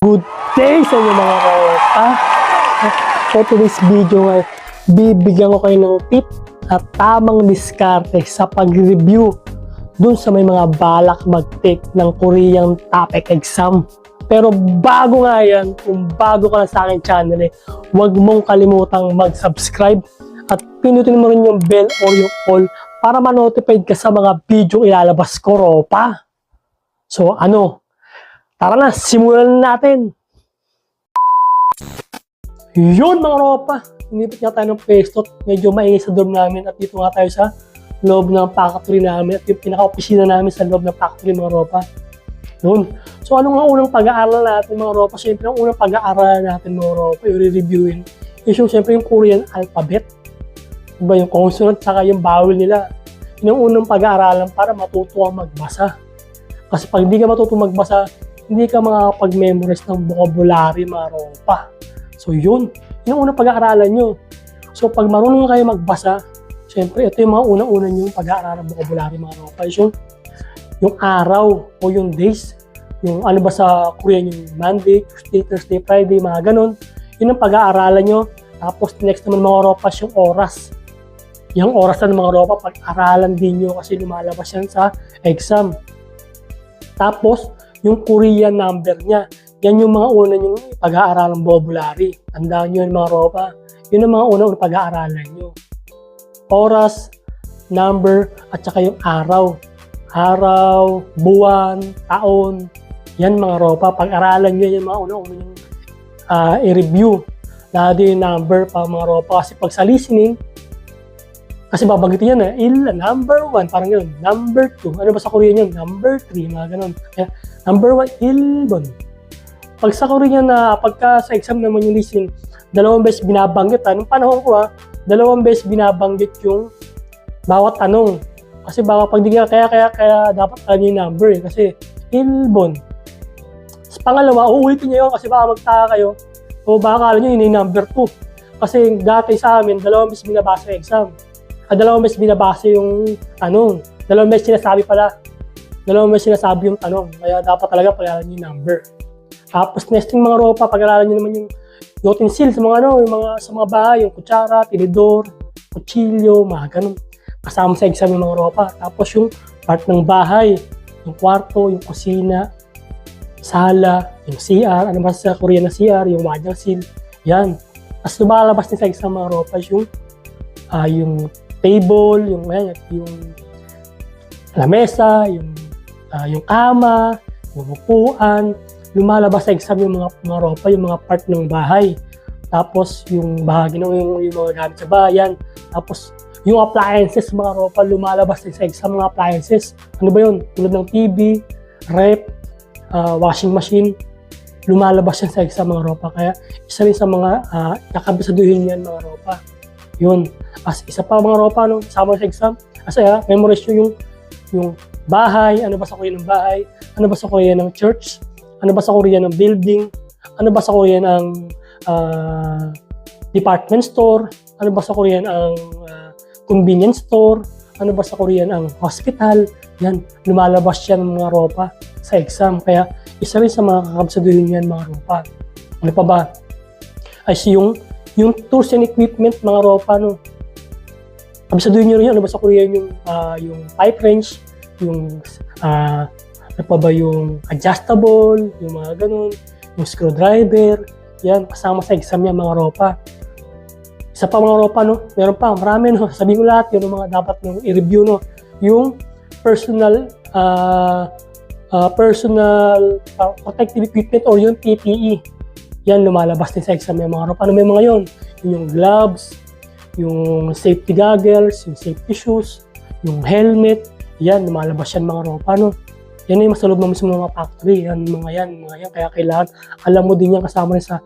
Good day sa inyo mga ropa. For today's video ay bibigyan ko kayo ng tip at tamang diskarte sa pag-review dun sa may mga balak mag-take ng Korean topic exam. Pero bago nga yan, kung bago ka na sa aking channel eh, huwag mong kalimutang mag-subscribe at pinutin mo rin yung bell or yung all para ma-notified ka sa mga video ilalabas ko, ropa. So ano, Tara na, simulan na natin. Yun mga ropa, inipit nga tayo ng pwesto. Medyo maingay sa dorm namin at dito nga tayo sa loob ng factory namin at yung pinaka-opisina namin sa loob ng factory mga ropa. Yun. So ano nga unang pag-aaral natin mga ropa? Siyempre ang unang pag-aaral natin mga ropa, yung re-reviewin, is yung siyempre yung Korean alphabet. Diba yung consonant saka yung vowel nila. Yun ang unang pag-aaralan para matuto kang magbasa. Kasi pag hindi ka matuto magbasa, hindi ka makakapag-memorize ng vocabulary, mga ropa. So yun, yun ang unang pag-aaralan nyo. So pag marunong kayo magbasa, syempre ito yung mga unang-unang yung pag-aaralan ng vocabulary, mga ropa. Yung, yung araw o yung days, yung ano ba sa Korean yung Monday, Tuesday, Thursday, Friday, mga ganun. Yun ang pag-aaralan nyo. Tapos next naman mga ropas yung oras. Yung oras na ng mga ropa, pag-aralan din nyo kasi lumalabas yan sa exam. Tapos, yung Korean number niya. Yan yung mga una yung pag-aaralan vocabulary. Tandaan nyo yung mga ropa. Yun ang mga unang pag-aaralan nyo. Oras, number, at saka yung araw. Araw, buwan, taon. Yan mga ropa. Pag-aralan nyo yan mga una-una yung ah, i-review. Lalo yung number pa mga ropa. Kasi pag sa listening, kasi babanggitin yan eh, il, number one, parang yun, number two, ano ba sa Korean yun, number three, mga ganun. Kaya, number one, ilbon. Pag sa Korean na, pagka sa exam naman yung listening, dalawang beses binabanggit, ha, nung panahon ko ha, dalawang beses binabanggit yung bawat tanong. Kasi baka pag di ka, kaya, kaya, kaya dapat alam yung number eh, kasi ilbon. Sa pangalawa, uulitin niyo yun kasi baka magtaka kayo, o baka alam nyo yun yung number two. Kasi dati sa amin, dalawang beses binabasa yung exam ah, dalawang beses binabasa yung tanong. Dalawang beses sinasabi pala. Dalawang beses sinasabi yung tanong. Kaya dapat talaga pag-aralan yung number. Tapos nesting mga ropa, pag-aralan nyo naman yung utensil sa mga ano, yung mga sa mga bahay, yung kutsara, tinidor, kutsilyo, mga ganun. Kasama sa exam yung mga ropa. Tapos yung part ng bahay, yung kwarto, yung kusina, sala, yung CR, ano ba sa Korean na CR, yung wadyang seal, yan. Tapos lumalabas din sa exam mga ropa yung ah, yung table, yung ayan, yung lamesa, yung ah, yung kama, yung upuan, lumalabas sa exam yung mga mga ropa, yung mga part ng bahay. Tapos yung bahagi ng yung, yung mga gamit sa bayan. Tapos yung appliances, mga ropa, lumalabas sa exam mga appliances. Ano ba yun? Tulad ng TV, rep, ah, washing machine, lumalabas yan sa exam mga ropa. Kaya isa rin sa mga uh, nakabisaduhin yan mga ropa. Yun. As isa pa mga ropa, no, sama sa exam. Kasi ha, memorize nyo yung, yung bahay, ano ba sa Korea ng bahay, ano ba sa Korea ng church, ano ba sa Korea ng building, ano ba sa Korea ng ah, department store, ano ba sa Korea ang ah, convenience store, ano ba sa Korea ang hospital, yan, lumalabas yan mga ropa sa exam. Kaya isa rin sa mga kakabsaduhin yan mga ropa. Ano pa ba? Ay si yung yung tools and equipment mga ropa no. Kabsaduhin nyo rin yan. Ano ba sa Korean yung ah, yung pipe wrench, yung ah, ano pa ba yung adjustable, yung mga ganun, yung screwdriver, yan, kasama sa exam yan mga ropa. Isa pa mga ropa, no? Meron pa, marami, no? Sabihin ko lahat, yun ang mga dapat nyo i-review, no? Yung personal, ah, ah, personal ah, protective equipment or yung PPE. Yan, lumalabas din sa exam yung mga ropa. Ano may mga? Yun yung gloves, yung safety goggles, yung safety shoes, yung helmet, yan, lumalabas yan mga ropa, no? Yan yung masalog naman sa mga factory, yan, mga yan, mga yan. Kaya kailangan, alam mo din yan kasama rin sa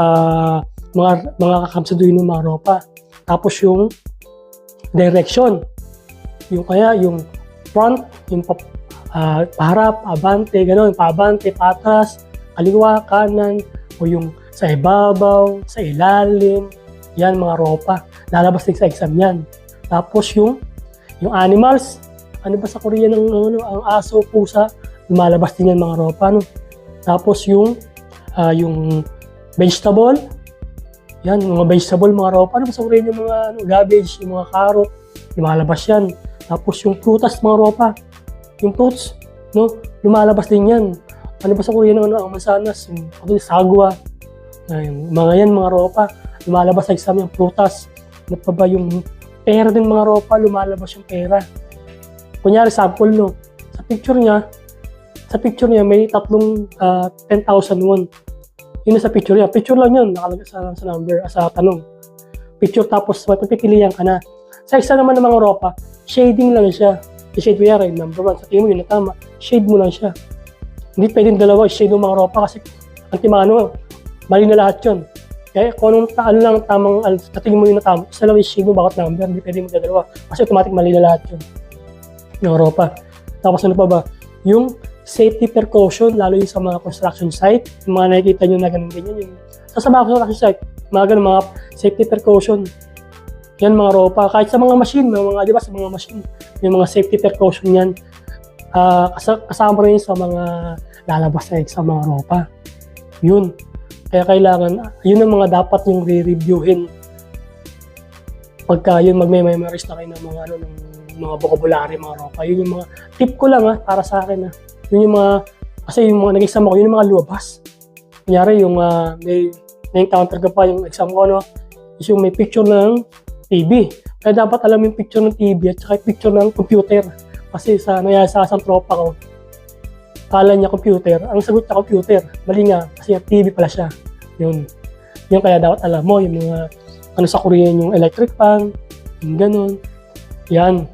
ah, mga, mga kakamsaduhin ng mga ropa. Tapos yung direction, yung kaya, yung front, yung pa, ah, paharap, abante, gano'n, paabante, patras, kaliwa, kanan, o yung sa ibabaw, sa ilalim, yan mga ropa. Lalabas din sa exam yan. Tapos yung yung animals, ano ba sa Korea ng ano, ang aso, pusa, lumalabas din yan mga ropa. No? Tapos yung ah, yung vegetable, yan, mga vegetable, mga ropa, ano ba sa yung mga ano, cabbage, yung mga carrot, lumalabas yan. Tapos yung prutas, mga ropa, yung fruits, no, lumalabas din yan. Ano ba sa Korea ng ano, ang mansanas, yung sagwa, ay, yung mga yan, mga ropa, lumalabas sa exam yung prutas. Ano pa ba yung pera din mga ropa, lumalabas yung pera. Kunyari, sample, no, sa picture niya, sa picture niya may tatlong ah, 10,000 won. Yun sa picture niya. Picture lang yun, nakalagay sa, sa number, ah, sa tanong. Picture tapos mapipilian ka na. Sa isa naman ng mga ropa, shading lang siya. I-shade mo yan, number one. Sa tingin mo yun na tama, shade mo lang siya. Hindi pwedeng dalawa, shade ng mga ropa kasi ang timano, mali na lahat yun. Kaya kung anong ta- ano lang tamang, ano, sa tingin mo yun na tama, isa lang yung shade mo bawat number, hindi pwedeng magdadalawa. Kasi automatic mali na lahat yun. Ng ropa. Tapos ano pa ba? Yung safety precaution, lalo yung sa mga construction site, yung mga nakikita nyo na ganun ganyan, yung sa, sa mga construction site, mga ganun, mga safety precaution. Yan mga ropa. Kahit sa mga machine, mga, mga di ba, sa mga machine, yung mga safety precaution yan, kasa- kasama rin sa mga lalabas na sa mga ropa. Yun. Kaya kailangan, yun ang mga dapat yung re-reviewin pagka yun magme-memorize na kayo ng mga ano ng mga vocabulary, mga ropa. Yun yung mga tip ko lang ha, para sa akin ha. Yun yung mga, kasi yung mga nag-exam ako, yun yung mga lumabas. Kunyari yung ah, may na-encounter ka pa yung exam ko, no? Is yung may picture ng TV. Kaya dapat alam yung picture ng TV at saka yung picture ng computer. Kasi sa nangyari sa tropa ko, kala niya computer, ang sagot niya computer. Mali nga, kasi yung TV pala siya. Yun. Yun kaya dapat alam mo, yung mga ano sa Korean yung electric fan, yung ganun. Yan.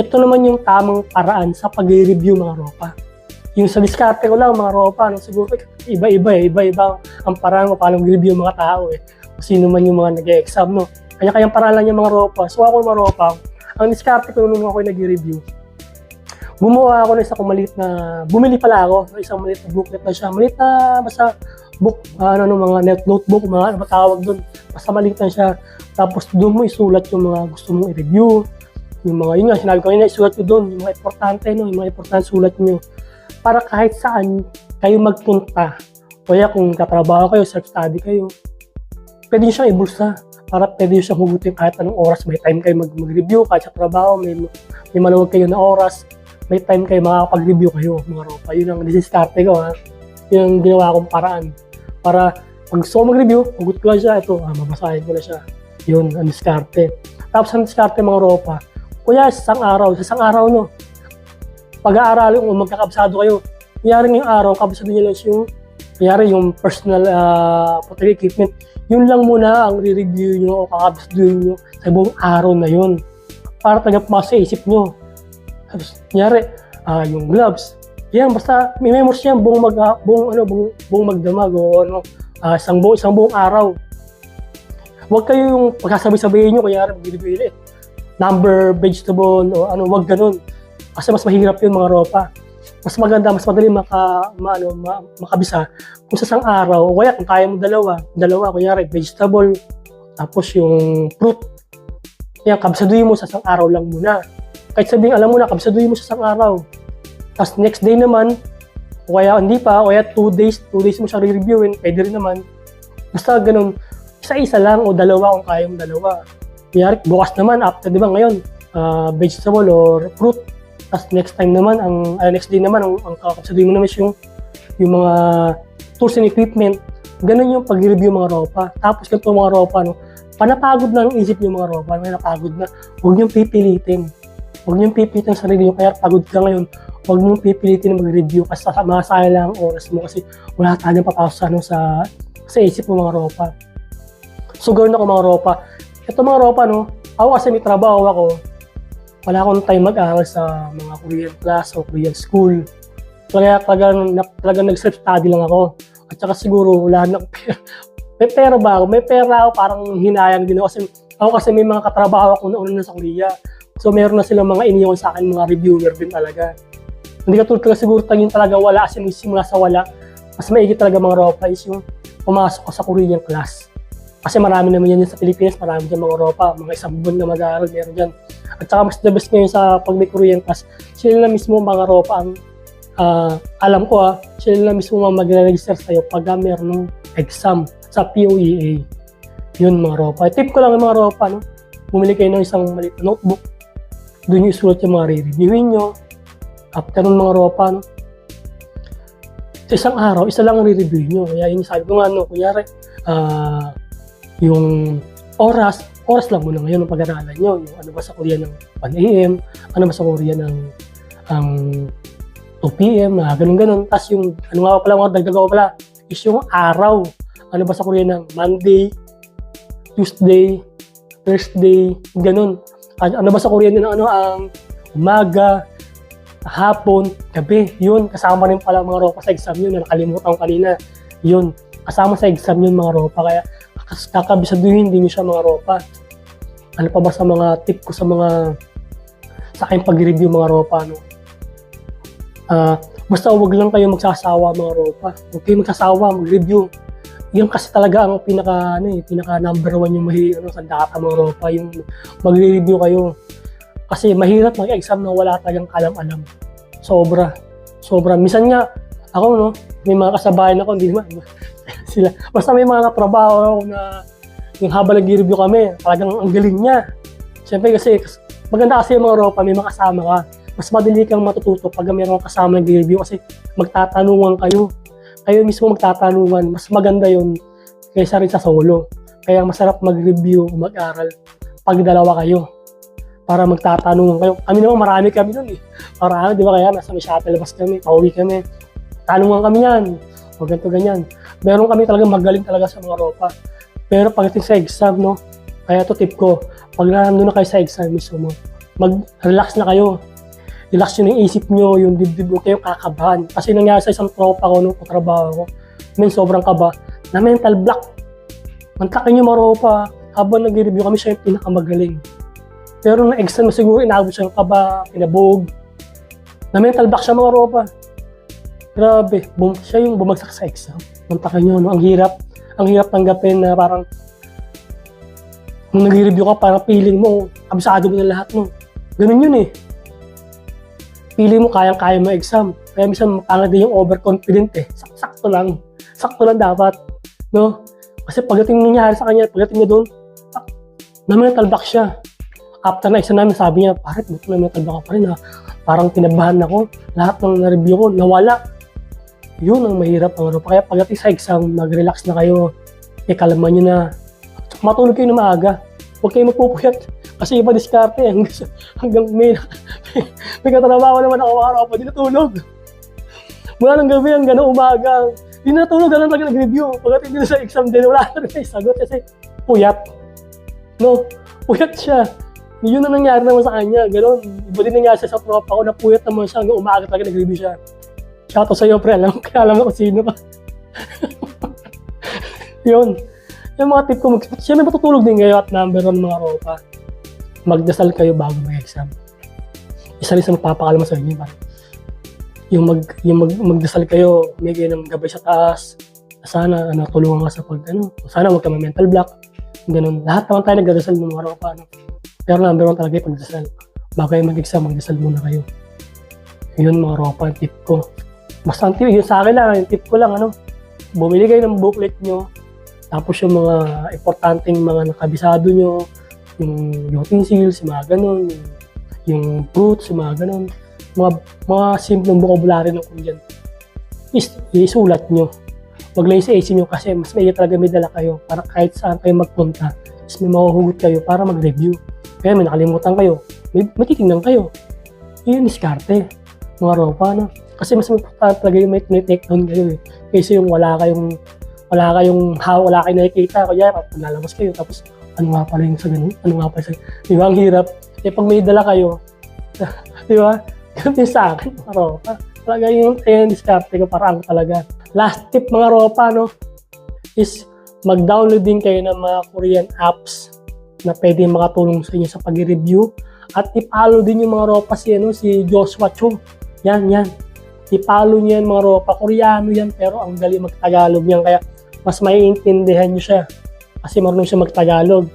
Ito naman yung tamang paraan sa pag-review mga ropa. Yung sa diskarte ko lang mga ropa, no, siguro iba-iba eh, iba-iba ang paraan mo paano mag-review mga tao eh. Kung sino man yung mga nag-exam, no. Kanya-kanyang paraan lang yung mga ropa. So ako mga ropa, ang diskarte ko nung ako nag-review, gumawa ako ng isang maliit na, bumili pala ako ng isang maliit na booklet na siya. Maliit na, basta book, ano, ano, mga net, notebook, mga ano ba tawag doon. Basta maliit lang siya. Tapos doon mo isulat yung mga gusto mong i-review. Yung mga, yun nga, sinabi ko kanina, isulat ko doon. Yung mga importante, no? yung mga importante sulat nyo. Para kahit saan kayo magpunta. Kaya kung katrabaho kayo, self-study kayo, pwede nyo siyang ibulsa. Para pwede nyo siyang hugutin kahit anong oras. May time kayo mag- mag-review, kahit sa trabaho, may, may maluwag kayo na oras. May time kayo makakapag-review kayo, mga ropa. Yun ang disistarte ko, ha. Yun ang ginawa kong paraan. Para pag gusto ko mag-review, hugot ko lang siya. Ito, ah, mabasahin ko na siya. Yun, ang diskarte. Tapos ang diskarte, mga ropa. Kuya, sa isang araw, sa isang araw, no, pag-aaralin kung magkakabsado kayo, kunyari ngayong araw, kabsado nyo lang yung, kunyari yung personal uh, photography equipment, yun lang muna ang re-review nyo o kakabsado nyo sa buong araw na yun. Para talaga pumasok sa isip nyo. Tapos, kunyari, ah, yung gloves, yan, basta may memories yan buong, mag, buong, ano, buong, buong magdamag o ano, ah, isang, buong, isang buong araw. Huwag kayo yung pagkasabi-sabihin nyo, kunyari, ulit. Number, vegetable, o ano, wag ganun. Kasi mas mahirap yun mga ropa. Mas maganda, mas madali maka, ma, ano, ma, makabisa kung sa isang araw, o kaya kung kaya mo dalawa, dalawa, kunyari, vegetable, tapos yung fruit, yan, kabsaduhin mo sa isang araw lang muna. Kahit sabihin, alam mo na, kabsaduhin mo sa isang araw. Tapos next day naman, o kaya hindi pa, o kaya two days, two days mo siya re-reviewin, pwede rin naman. Basta ganun, isa-isa lang o dalawa kung kaya mo dalawa. Kunyari, bukas naman, after, di ba ngayon, ah, vegetable or fruit. Tapos next time naman, ang ah, next day naman, ang, ang kakapsaduhin mo naman yung, yung mga tools and equipment. Ganun yung pag-review mga ropa. Tapos ganito mga ropa, no, panapagod na ang isip yung mga ropa, may napagod na. Huwag niyong pipilitin. Huwag niyong pipilitin sa niyo, kaya pagod ka ngayon, huwag mong pipilitin na mag-review kasi sa masaya lang ang oras mo kasi wala tayong papasok sa, ano, sa, sa isip mo mga ropa. So, gawin ako mga ropa. Ito mga ropa, no, ako kasi may trabaho ako, wala akong time mag-aral sa mga Korean class o Korean school. Kaya talagang, na, talagang nag-self-study lang ako. At saka siguro wala na. May pera ba ako? May pera ako parang hinayang din ako. Kasi, ako kasi may mga katrabaho ako una na sa Korea. So meron na silang mga iniwan sa akin, mga reviewer din talaga. Hindi ka tulad siguro taging talaga wala kasi simula sa wala. Mas maigi talaga mga ropa is yung pumasok ko sa Korean class. Kasi marami naman yan sa Pilipinas, marami dyan mga ropa, mga isang buwan na mag-aaral, meron dyan. At saka mas the best ngayon sa pag may Korean class, sila na mismo mga ropa ang ah, alam ko ah, sila na mismo ang magre-register sa'yo pag ah, meron ng exam sa POEA. Yun mga ropa. Tip ko lang yung mga ropa, no? Bumili kayo ng isang maliit na notebook. Doon yung isulat yung mga re-reviewin nyo. After ng mga ropa, no? Sa isang araw, isa lang ang re-review nyo. Kaya yun sabi ko nga, no, kunyari, ah, yung oras, oras lang muna ngayon ang pag-aralan nyo. Yung ano ba sa Korea ng 1 a.m., ano ba sa Korea ng ang 2 p.m., na ganun ganun. Tapos yung, ano nga pala, mga dagdag ko pala, is yung araw. Ano ba sa Korea ng Monday, Tuesday, Thursday, ganun. Ano ano ba sa Korea ng ano, ang umaga, hapon, gabi. Yun, kasama rin pala mga ropa sa exam yun. na Nakalimutan ko kanina. Yun, kasama sa exam yun mga ropa. Kaya kakabisaduhin din siya mga ropa. Ano pa ba sa mga tip ko sa mga sa aking pag-review mga ropa, no? Ah, basta wag lang kayo magsasawa mga ropa. Kayo magsasawa, mag-review. Yun kasi talaga ang pinaka ano eh, pinaka number one yung mahi ano sa data mga ropa, yung magre-review kayo. Kasi mahirap mag-exam na wala talagang alam-alam. Sobra. Sobra. Minsan nga, ako no, may mga kasabayan ako, hindi naman, sila. Basta may mga katrabaho na yung habang nag-review kami, talagang ang galing niya. Siyempre kasi, maganda kasi yung mga ropa, may mga kasama ka. Mas madali kang matututo pag mayroong kasama nag-review kasi magtatanungan kayo. Kayo mismo magtatanungan. Mas maganda yun kaysa rin sa solo. Kaya masarap mag-review, mag-aral pag dalawa kayo para magtatanungan kayo. Kami naman marami kami nun eh. Marami, di ba kaya nasa may shuttle bus kami, pauwi kami. Tanungan kami yan. O ganito ganyan. Meron kami talaga magaling talaga sa mga ropa. Pero pagdating sa exam, no, kaya to tip ko, pag nandun na kayo sa exam mismo, mag-relax na kayo. Relax yun yung isip nyo, yung dibdib mo kayo kakabahan. Kasi nangyari sa isang tropa ko nung katrabaho ko, men sobrang kaba, na mental block. Mantakin nyo maropa, habang nag-review kami siya yung pinakamagaling. Pero nung exam siguro inabot siya ng kaba, pinabog. Na mental block siya mga ropa. Grabe, bum siya yung bumagsak sa exam. Mantakin nyo, no? ang hirap. Ang hirap tanggapin na parang nung nag-review ka, parang feeling mo, kabisado mo na lahat mo. Ganun yun eh. Feeling mo kayang-kaya mo exam. Kaya minsan pangit din yung overconfident eh. Sak- Sakto lang. Sakto lang dapat. No? Kasi pagdating nangyari sa kanya, pagdating niya doon, ah, na mental block siya. After na exam namin, sabi niya, pare, buto na mental block pa rin ha. Parang kinabahan ako. Lahat ng na-review ko, nawala. Yun ang mahirap ang ano. Kaya pagdating sa exam, mag-relax na kayo. Ikalama nyo na. Matulog kayo na maaga. Huwag kayo magpupuyat. Kasi iba diskarte. eh. Hanggang, may, may katrabaho naman ako araw pa, di natulog. Mula ng gabi hanggang umaga. Di natulog, ganun talaga nag-review. Pagdating din sa exam din, wala na rin sagot kasi puyat. No, puyat siya. Yun na nangyari naman sa kanya. Ganon. Iba din nangyari sa tropa ko na puyat naman siya hanggang umaga talaga nag-review siya. Shoutout sa iyo, pre. Alam, alam kung sino ka. yun. Yung mga tip ko, mag- siyempre matutulog din kayo at number one mga ropa. Magdasal kayo bago mag-exam. Isa rin sa magpapakalma sa inyo. Parang, yung, mag, yung mag, magdasal kayo, may kayo ng gabay sa taas. Sana, ano, tulungan ka sa pag, ano, sana huwag ka may mental block. Ganun. Lahat naman tayo nagdadasal ng mga ropa. Ano. Pero number one talaga yung pagdasal. Bago kayo mag-exam, magdasal muna kayo. Yun mga ropa, tip ko. Mas ang tip, yun sa akin lang, yung tip ko lang, ano, bumili kayo ng booklet nyo, tapos yung mga importanteng mga nakabisado nyo, yung utensils, yung mga ganun, yung, yung fruits, yung mga ganun, mga, mga simpleng vocabulary ng Korean, is, isulat nyo. Huwag lang sa AC nyo kasi mas may talaga may dala kayo para kahit saan kayo magpunta, is may mahuhugot kayo para mag-review. Kaya may nakalimutan kayo, may matitingnan kayo. Yun diskarte, mga ropa, no? Kasi mas importante talaga yung may take down kayo eh. Kasi yung wala kayong wala kayong ha, wala kayong nakikita, kaya lalabas kayo, tapos ano nga pala yung sa ganun, ano nga pala sa di ba, ang hirap. Eh, pag may dala kayo, di ba, ganun sa akin, mga ropa. Talaga yung, yung diskarte ko, parang talaga. Last tip, mga ropa, no, is mag-download din kayo ng mga Korean apps na pwede makatulong sa inyo sa pag-review. At i-follow din yung mga ropa si, ano, si Joshua Chung. Yan, yan. I-follow niyo mga ropa. Koreano yan, pero ang galing mag-Tagalog yan. Kaya mas maiintindihan niyo siya. Kasi marunong siya mag-Tagalog.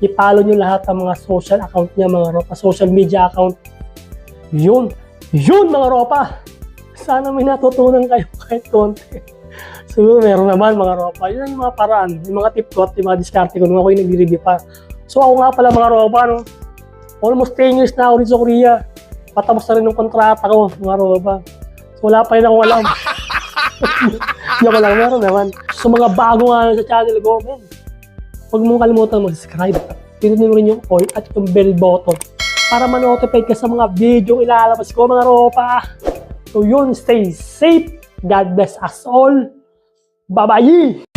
I-follow niyo lahat ng mga social account niya, mga ropa. Social media account. Yun. Yun, mga ropa. Sana may natutunan kayo kahit konti. Siguro meron naman mga ropa. Yun ang yung mga paraan, yung mga tip ko at yung mga diskarte ko nung ako yung nag-review pa. So ako nga pala mga ropa, no? almost 10 years na ako rin sa Korea. Patapos na rin ng kontrata ko, mga ropa. So wala pa rin akong alam. Yung lang, meron naman. Sa mga bago nga sa channel ko, men, huwag mong kalimutan mag-subscribe. Pinunin mo rin yung all at yung bell button para ma-notify ka sa mga video ilalabas ko, mga ropa. So yun, stay safe. God bless us all. Bye-bye!